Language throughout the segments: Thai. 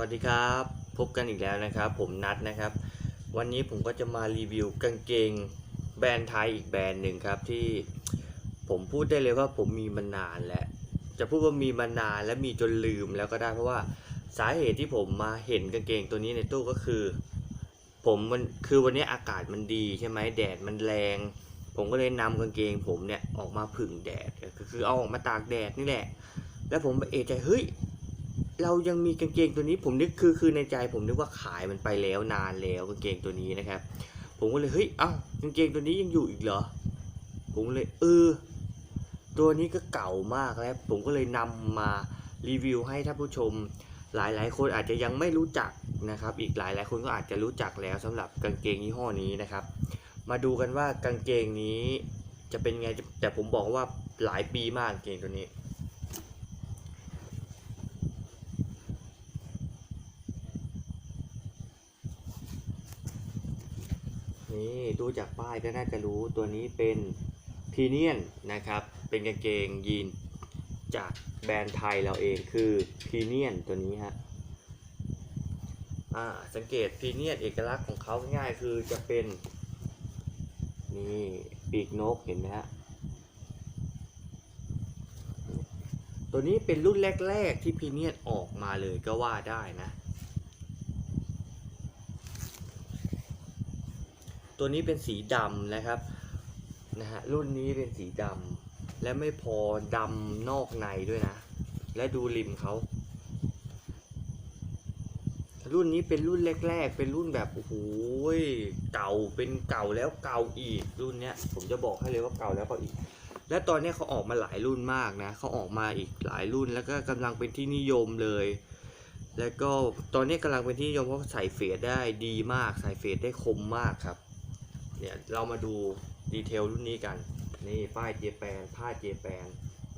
วัสดีครับ พบกันอีกแล้วนะครับ ผมนัดนะครับ วันนี้ผมก็จะมารีวิวกางเกงแบรนด์ไทยอีกแบรนด์หนึ่งครับที่ผมพูดได้เลยว่าผมมีมานานแล้วจะพูดว่ามีมานานและมีจนลืมแล้วก็ได้เพราะว่าสาเหตุที่ผมมาเห็นกางเกงตัวนี้ในตู้ก็คือ ผมมันคือวันนี้อากาศมันดีใช่ไหมแดดมันแรง ผมก็เลยนำกางเกง ผมเนี่ยออกมาผึ่งแดดคือเอาออกมาตากแดดนี่แหละ แล้วผมเอะใจเฮ้ย เรายังมีกางเกงตัวนี้ผมนึกคือคือในใจผมนึกว่าขายมันไปแล้วนานแล้วกางเกงตัวนี้นะครับ ผมก็เลยเฮ้ยเอ้ากางเกงตัวนี้ยังอยู่อีกเหรอ ผมเลยเออตัวนี้ก็เก่ามากแล้ว ผมก็เลยนำมารีวิวให้ท่านผู้ชมหลายหลายๆ คนอาจจะยังไม่รู้จักนะครับ อีกหลายหลายๆคนก็อาจจะรู้จักแล้วสำหรับกางเกงยี่ห้อนี้นะครับ มาดูกันว่ากางเกงนี้จะเป็นไงแต่ผมบอกว่าหลายปีมากกางเกงตัวนี้ นี่ดูจากป้ายก็น่าจะรู้ตัวนี้เป็นพีเนียนนะครับ เป็นกางเกงยีนจากแบรนด์ไทยเราเองคือพีเนียนตัวนี้ฮะสังเกตพีเนียนเอกลักษณ์ของเขาง่ายคือจะเป็น นี่ปีกนกเห็นไหมฮะตัวนี้เป็นรุ่นแรก ๆ ที่พีเนียนออกมาเลยก็ว่าได้นะ ตัวนี้เป็นสีดำนะครับนะฮะรุ่นนี้เป็นสีดำและไม่พอดำนอกในด้วยนะ และดูริมเขารุ่นนี้เป็นรุ่นแรก ๆ เป็นรุ่นแบบโอ้โหเก่าเป็นเก่าแล้วเก่าอีกรุ่นเนี้ยผมจะบอกให้เลยว่าเก่าแล้วเก่าอีก และตอนนี้เขาออกมาหลายรุ่นมากนะเขาออกมาอีกหลายรุ่นแล้วก็กำลังเป็นที่นิยมเลย แล้วก็ตอนนี้กำลังเป็นที่นิยมเพราะใส่เฟดได้ดีมากใส่เฟดได้คมมากครับ เนี่ยเรามาดูดีเทลรุ่นนี้กัน นี่ป้ายเจแปนผ้าเจแปน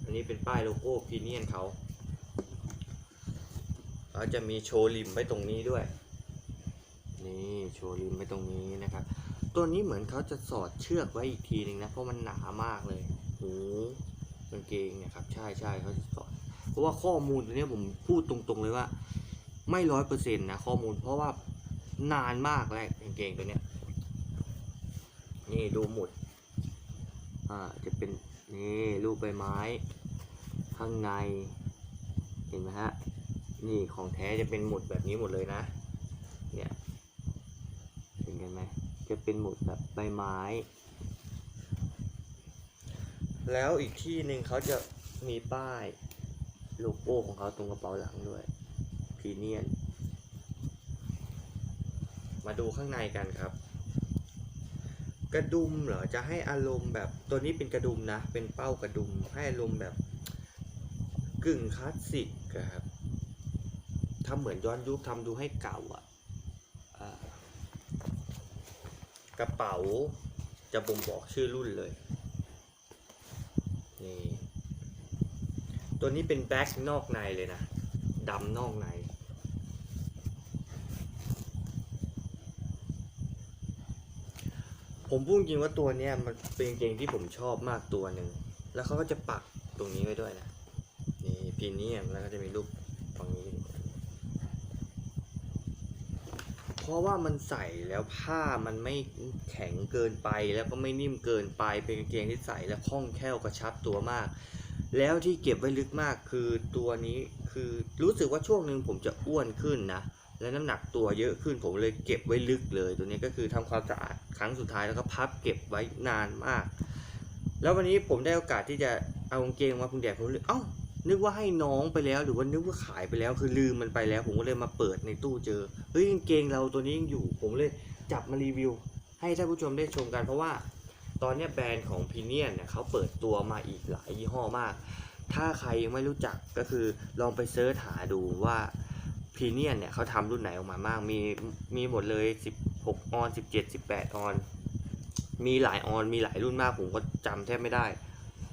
อันนี้เป็นป้ายโลโก้พีเนียนเขาเขาจะมีโชว์ริมไว้ตรงนี้ด้วย นี่โชว์ริมไว้ตรงนี้นะครับ ตัวนี้เหมือนเขาจะสอดเชือกไว้อีกทีหนึ่งนะเพราะมันหนามากเลยหูกางเกงเนี่ยครับ ใช่ใช่เขาจะสอด เพราะว่าข้อมูลตัวนี้ผมพูดตรงๆเลยว่า ไม่ร้อยเปอร์เซ็นต์นะข้อมูลเพราะว่านานมากแล้วกางเกงตัวเนี้ย นี่ดูหมุด อ่า จะเป็น นี่รูปใบไม้ ข้างใน เห็นไหมฮะ นี่ของแท้จะเป็นหมุดแบบนี้หมดเลยนะ เนี่ย เห็นกันไหม จะเป็นหมุดแบบใบไม้ แล้วอีกที่หนึ่งเขาจะมีป้ายโลโก้ของเขาตรงกระเป๋าหลังด้วยพีเนียน มาดูข้างในกันครับ กระดุมเหรอจะให้อารมณ์แบบตัวนี้เป็นกระดุมนะ เป็นเป้ากระดุมให้อารมณ์แบบกึ่งคลาสสิกครับทำเหมือนย้อนยุคทำดูให้เก่าอะอ่ากระเป๋าจะบ่งบอกชื่อรุ่นเลยนี่ตัวนี้เป็นแบ็กนอกในเลยนะดำนอกใน ผมพูดจริงว่าตัวเนี้ยมันเป็นกางเกงที่ผมชอบมากตัวหนึ่ง แล้วเขาก็จะปักตรงนี้ไว้ด้วยนะ นี่พีเนียมแล้วก็จะมีรูปตรงนี้ เพราะว่ามันใส่แล้วผ้ามันไม่แข็งเกินไปแล้วก็ไม่นิ่มเกินไป เป็นกางเกงที่ใส่แล้วคล่องแคล่วกระชับตัวมาก แล้วที่เก็บไว้ลึกมากคือตัวนี้คือรู้สึกว่าช่วงหนึ่งผมจะอ้วนขึ้นนะ และน้ำหนักตัวเยอะขึ้นผมเลยเก็บไว้ลึกเลย ตัวนี้ก็คือทำความสะอาดครั้งสุดท้ายแล้วก็พับเก็บไว้นานมาก แล้ววันนี้ผมได้โอกาสที่จะเอากางเกงมาพึงแดดผมเลยเอ้านึกว่าให้น้องไปแล้วหรือว่านึกว่าขายไปแล้วคือลืมมันไปแล้ว ผมก็เลยมาเปิดในตู้เจอเฮ้ยกางเกงเราตัวนี้ยังอยู่ ผมเลยจับมารีวิว ให้ท่านผู้ชมได้ชมกันเพราะว่า ตอนนี้แบรนด์ของพีเนียนเนี่ยเขาเปิดตัวมาอีกหลายยี่ห้อมาก ถ้าใครยังไม่รู้จักก็คือลองไปเซิร์ชหาดูว่า พีเนียนเนี่ยเขาทำรุ่นไหนออกมามากมีมีหมดเลย 16 ออน 17 18 ออน มีหลายออนมีหลายรุ่นมากผมก็จำแทบไม่ได้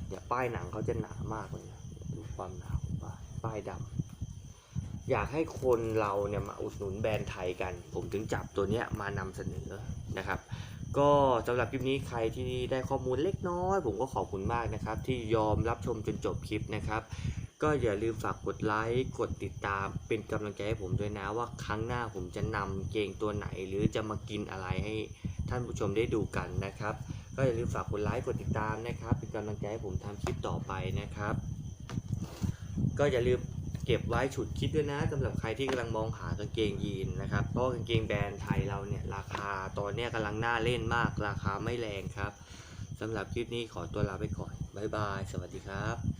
เนี่ยป้ายหนังเขาจะหนามากเลยดูความหนาของป้ายป้ายดำอยากให้คนเราเนี่ยมาอุดหนุนแบรนด์ไทยกัน ผมถึงจับตัวเนี้ยมานำเสนอนะครับ ก็สำหรับคลิปนี้ใครที่ได้ข้อมูลเล็กน้อย ผมก็ขอบคุณมากนะครับ ที่ยอมรับชมจนจบคลิปนะครับ ก็อย่าลืมฝากกดไลค์กดติดตามเป็นกำลังใจให้ผมด้วยนะว่าครั้งหน้าผมจะนำเกงตัวไหน หรือจะมากินอะไรให้ท่านผู้ชมได้ดูกันนะครับ ก็อย่าลืมฝากกดไลค์กดติดตามนะครับ เป็นกำลังใจให้ผมทำคลิปต่อไปนะครับ ก็อย่าลืมเก็บไว้ฉุดคิดด้วยนะสำหรับใครที่กำลังมองหากางเกงยีนนะครับ เพราะกางเกงแบรนด์ไทยเราเนี่ยราคาตอนนี้กำลังน่าเล่นมากราคาไม่แรงครับสำหรับคลิปนี้ขอตัวลาไปก่อน บ๊ายบาย สวัสดีครับ